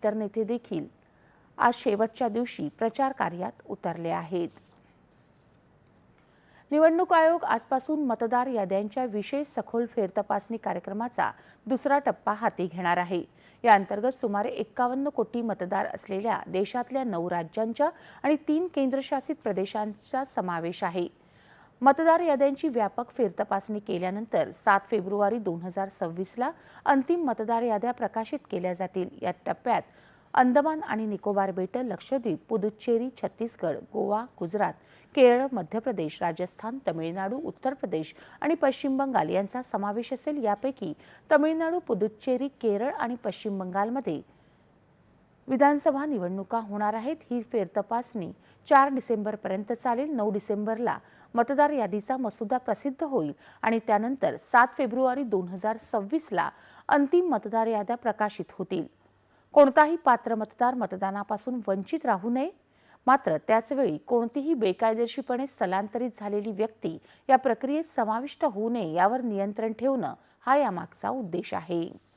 इतर नेते देखील आज शेवटच्या दिवशी प्रचार कार्यात उतरले आहेत. निवडणूक आयोग आजपासून मतदार याद्यांच्या विशेष सखोल फेरतपासणी कार्यक्रमाचा दुसरा टप्पा हाती घेणार आहे. या अंतर्गत सुमारे एक्कावन्न कोटी मतदार असलेल्या देशातल्या नऊ राज्यांच्या आणि तीन केंद्रशासित प्रदेशांचा समावेश आहे. मतदार याद्यांची व्यापक फेरतपासणी केल्यानंतर सात फेब्रुवारी दोन हजार सव्वीसला अंतिम मतदार याद्या प्रकाशित केल्या जातील. या टप्प्यात अंदमान आणि निकोबार बेटं लक्षद्वीप पुदुच्चेरी छत्तीसगड गोवा गुजरात केरळ मध्य प्रदेश राजस्थान तमिळनाडू उत्तर प्रदेश आणि पश्चिम बंगाल यांचा समावेश असेल. यापैकी तमिळनाडू पुदुच्चेरी केरळ आणि पश्चिम बंगालमध्ये विधानसभा निवडणुका होणार आहेत ही फेरतपासणी चार डिसेंबरपर्यंत चालेल. नऊ डिसेंबरला मतदार यादीचा मसुदा प्रसिद्ध होईल आणि त्यानंतर सात फेब्रुवारी दोन हजार सव्वीसला अंतिम मतदार याद्या प्रकाशित होतील. कोणताही पात्र मतदार मतदानापासून वंचित राहू नये. मात्र त्याचवेळी कोणतीही बेकायदेशीरपणे स्थलांतरित झालेली व्यक्ती या प्रक्रियेत समाविष्ट होऊ नये यावर नियंत्रण ठेवणं हा यामागचा उद्देश आहे.